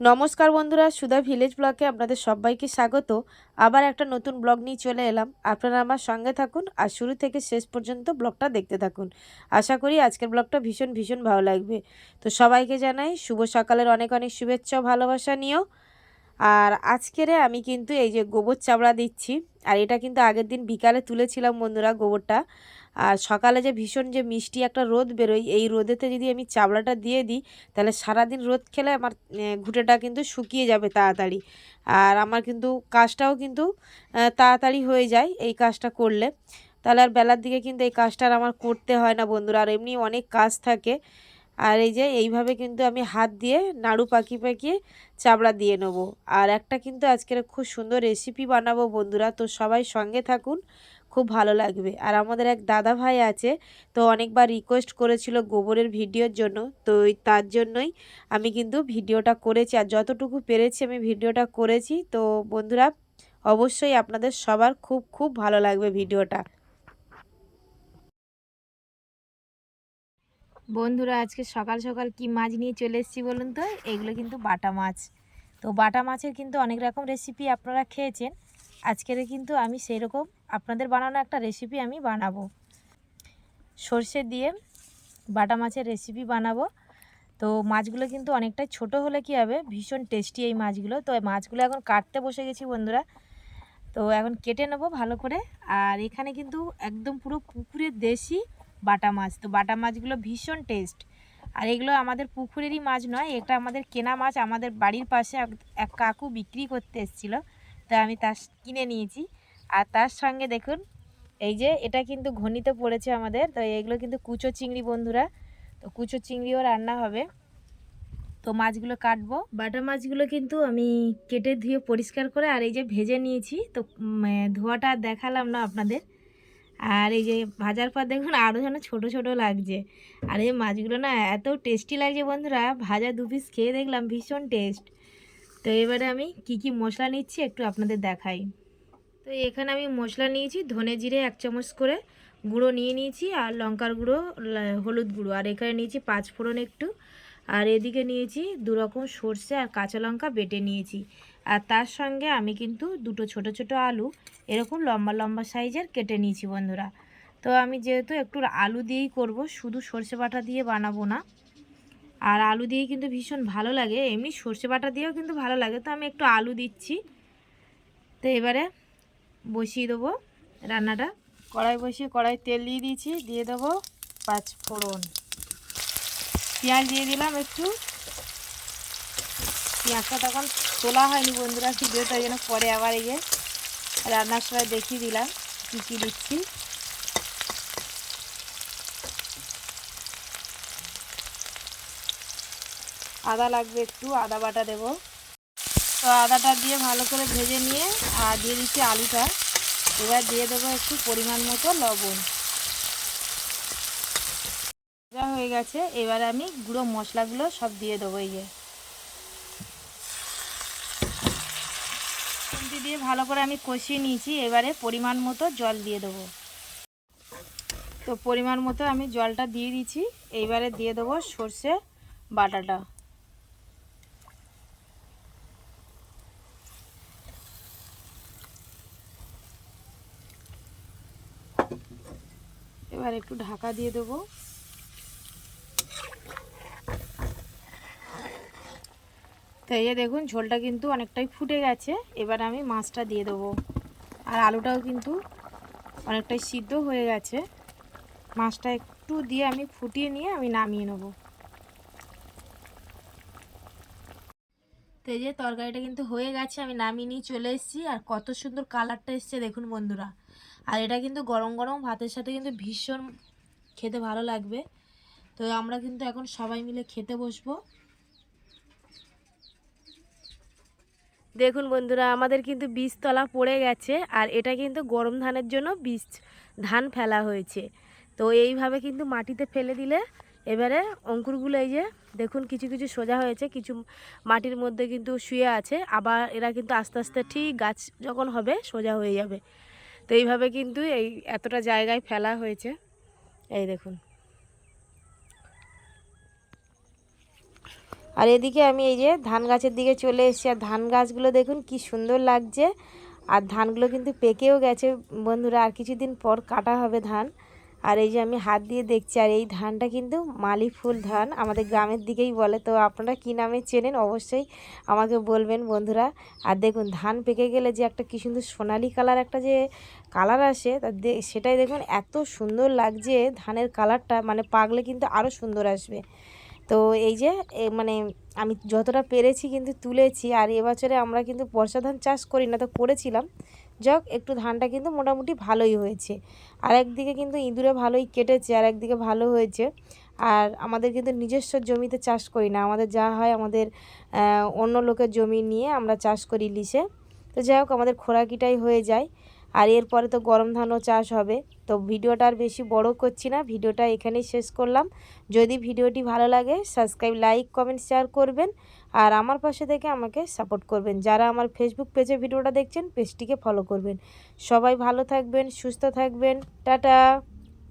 নমস্কার বন্ধুরা, সুধা ভিলেজ ব্লকে আপনাদের সবাইকে স্বাগত। আবার একটা নতুন ব্লগ নিয়ে চলে এলাম। আপনারা আমার সঙ্গে থাকুন আর শুরু থেকে শেষ পর্যন্ত ব্লগটা দেখতে থাকুন। আশা করি আজকের ব্লগটা ভীষণ ভীষণ ভালো লাগবে। তো সবাইকে জানাই শুভ সকালের অনেক অনেক শুভেচ্ছা ভালোবাসা নিও আর আজকেরে আমি কিন্তু এই যে গোবর চাবড়া দিচ্ছি, আর এটা কিন্তু আগের দিন বিকালে তুলেছিলাম বন্ধুরা গোবরটা। আর সকালে যে ভীষণ যে মিষ্টি একটা রোদ বেরোয়, এই রোদেতে যদি আমি চাবড়াটা দিয়ে দিই, তাহলে সারাদিন রোদ খেলে আমার ঘুঁটেটা কিন্তু শুকিয়ে যাবে তাড়াতাড়ি। আর আমার কিন্তু কাজটাও কিন্তু তাড়াতাড়ি হয়ে যায় এই কাজটা করলে। তাহলে আর বেলার দিকে কিন্তু এই কাজটা আর আমার করতে হয় না বন্ধুরা, আর এমনি অনেক কাজ থাকে। আর এই যে এইভাবে কিন্তু আমি হাত দিয়ে নাড়ু পাকি পাকিয়ে চাবড়া দিয়ে নেব। আর একটা কিন্তু আজকের খুব সুন্দর রেসিপি বানাবো বন্ধুরা, তো সবাই সঙ্গে থাকুন, খুব ভালো লাগবে। আর আমাদের এক দাদা ভাই আছে, তো অনেকবার রিকোয়েস্ট করেছিল গোবরের ভিডিওর জন্য, তো তার জন্যই আমি কিন্তু ভিডিওটা করেছি। আর যতটুকু পেরেছি আমি ভিডিওটা করেছি, তো বন্ধুরা অবশ্যই আপনাদের সবার খুব খুব ভালো লাগবে ভিডিওটা। বন্ধুরা, আজকে সকাল সকাল কি মাছ নিয়ে চলে এসেছি বলুন তো? এগুলো কিন্তু বাটা মাছ। তো বাটা মাছের কিন্তু অনেক রকম রেসিপি আপনারা খেয়েছেন। আজকের কিন্তু আমি সেই রকম আপনাদের বানানো একটা রেসিপি আমি বানাবো। সর্ষে দিয়ে বাটা মাছের রেসিপি বানাবো। তো মাছগুলো কিন্তু অনেকটাই ছোট হলে কি হবে? ভীষণ টেস্টি এই মাছগুলো। তো মাছগুলো এখন কাটতে বসে গেছি বন্ধুরা। তো এখন কেটে নেব ভালো করে। আর এখানে কিন্তু একদম পুরো পুকুরের দেশি বাটা মাছ। তো বাটা মাছগুলো ভীষণ টেস্ট আর এগুলো আমাদের পুকুরেরই মাছ নয়, এটা আমাদের কেনা মাছ। আমাদের বাড়ির পাশে এক কাকু বিক্রি করতে এসেছিল। তো আমি তার কিনে নিয়েছি। আর তার সঙ্গে দেখুন, এই যে এটা কিন্তু ঘনিতে পড়েছে আমাদের। তো এগুলো কিন্তু কুচো চিংড়ি বন্ধুরা। তো কুচো চিংড়িও রান্না হবে। তো মাছগুলো কাটবো। বাটা মাছগুলো কিন্তু আমি কেটে ধুয়ে পরিষ্কার করে আর এই যে ভেজে নিয়েছি। তো ধোয়াটা দেখালাম না আপনাদের। আর এই যে ভাজার পর দেখুন আরও যেন ছোটো ছোটো লাগছে। আর এই মাছগুলো না এত টেস্টি লাগছে বন্ধুরা, ভাজা দু পিস খেয়ে দেখলাম, ভীষণ টেস্ট তো এবারে আমি কি কি মশলা নিচ্ছি একটু আপনাদের দেখাই। তো এখানে আমি মশলা নিয়েছি, ধনে জিরে এক চামচ করে গুঁড়ো নিয়ে নিয়েছি, আর লঙ্কার গুঁড়ো হলুদ গুঁড়ো। আর এখানে নিয়েছি পাঁচ ফোড়ন একটু। আর এদিকে নিয়েছি দু রকম সর্ষে আর কাঁচা লঙ্কা বেটে নিয়েছি। আর তার সঙ্গে আমি কিন্তু দুটো ছোট ছোট আলু, এরকম লম্বা লম্বা সাইজের কেটে নিয়েছি বন্ধুরা। তো আমি যেহেতু একটু আলু দিয়েই করব, শুধু সর্ষে বাটা দিয়ে বানাবো না। আর আলু দিয়ে কিন্তু ভীষণ ভালো লাগে, এমনি সর্ষে বাটা দিয়েও কিন্তু ভালো লাগে। তো আমি একটু আলু দিচ্ছি। তো এবারে বসিয়ে দেবো রান্নাটা। কড়াই বসিয়ে কড়াই তেল দিয়ে দিয়েছি, দিয়ে দেবো পাঁচ ফোড়ন। পেঁয়াজ দিয়ে দিলাম একটু। পেঁয়াজটা তখন তোলা হয়নি বন্ধুরা, ভিডিওটা যেন পরে আবার এই যে রান্নার সময় দেখিয়ে দিলাম কী কী দিচ্ছি। আদা লাগবে একটু, আদা বাটা দেব। তো আদাটা দিয়ে ভালো করে ভেজে নিয়ে, আর দিয়ে দিচ্ছি আলুটা। এবার দিয়ে দেবো একটু পরিমাণ মতো লবণ। যা হয়ে গেছে, এবার আমি গুঁড়ো মশলাগুলো সব দিয়ে দেবো এই যে। দিয়ে ভালো করে আমি কষিয়ে নিয়েছি, এবারে পরিমাণ মতো জল দিয়ে দেবো। তো পরিমাণ মতো আমি জলটা দিয়ে দিচ্ছি এইবারে দিয়ে দেবো সর্ষে বাটাটা। এবার একটু ঢাকা দিয়ে দেবো। তো এই যে দেখুন, ঝোলটা কিন্তু অনেকটাই ফুটে গেছে। এবার আমি মাছটা দিয়ে দেবো। আর আলুটাও কিন্তু অনেকটাই সিদ্ধ হয়ে গেছে। মাছটা একটু দিয়ে আমি ফুটিয়ে নিয়ে আমি নামিয়ে নেব। তো যে তরকারিটা কিন্তু হয়ে গেছে, আমি নামিয়ে নিয়ে চলে এসেছি। আর কত সুন্দর কালারটা এসছে দেখুন বন্ধুরা। আর এটা কিন্তু গরম গরম ভাতের সাথে কিন্তু ভীষণ খেতে ভালো লাগবে। তো আমরা কিন্তু এখন সবাই মিলে খেতে বসবো। দেখুন বন্ধুরা, আমাদের কিন্তু বীজতলা পড়ে গেছে আর এটা কিন্তু গরম ধানের জন্য বীজ ধান ফেলা হয়েছে। তো এইভাবে কিন্তু মাটিতে ফেলে দিলে এবারে অঙ্কুরগুলো এই যে দেখুন কিছু কিছু সোজা হয়েছে, কিছু মাটির মধ্যে কিন্তু শুয়ে আছে, আবার এরা কিন্তু আস্তে আস্তে ঠিক গাছ যখন হবে সোজা হয়ে যাবে। তো এইভাবে কিন্তু এই এতটা জায়গায় ফেলা হয়েছে। এই দেখুন। আর এদিকে আমি এই যে ধান গাছের দিকে চলে এসেছি, আর ধান গাছগুলো দেখুন কি সুন্দর লাগছে। আর ধানগুলো কিন্তু পেকেও গেছে বন্ধুরা, আর কিছুদিন পর কাটা হবে ধান। আর এই যে আমি হাত দিয়ে দেখছি, আর এই ধানটা কিন্তু মালি ফুল ধান, আমাদের গ্রামের দিকেই বলে। তো আপনারা কী নামে চেনেন অবশ্যই আমাকে বলবেন বন্ধুরা। আর দেখুন, ধান পেকে গেলে যে একটা কী সুন্দর সোনালি কালার একটা যে কালার আসে, তা সেটাই দেখুন এত সুন্দর লাগছে ধানের কালারটা মানে পাকলে কিন্তু আরও সুন্দর আসবে। তো এই যে মানে আমি যতটা পেরেছি কিন্তু তুলেছি, আর এবছরে আমরা কিন্তু বর্ষা ধান চাষ করি না, তো করেছিলাম। যাক, একটু ধানটা কিন্তু মোটামুটি ভালোই হয়েছে। আর একদিকে কিন্তু ইঁদুরে ভালোই কেটেছে আর একদিকে ভালো হয়েছে। আর আমাদের কিন্তু নিজস্ব জমিতে চাষ করি না, আমাদের যা হয় আমাদের অন্য লোকের জমি নিয়ে আমরা চাষ করি লিসে। তো যাই হোক, আমাদের খোরাকিটাই হয়ে যায়। আর এরপরে তো গরম ধানও চাষ হবে। তো ভিডিওটা আর বেশি বড় করছি না, ভিডিওটা এখানেই শেষ করলাম। যদি ভিডিওটি ভালো লাগে সাবস্ক্রাইব লাইক কমেন্ট শেয়ার করবেন। আর আমার পাশে থেকে আমাকে সাপোর্ট করবেন। যারা আমার ফেসবুক পেজে ভিডিওটা দেখছেন পেজটিকে ফলো করবেন। সবাই ভালো থাকবেন, সুস্থ থাকবেন। টাটা!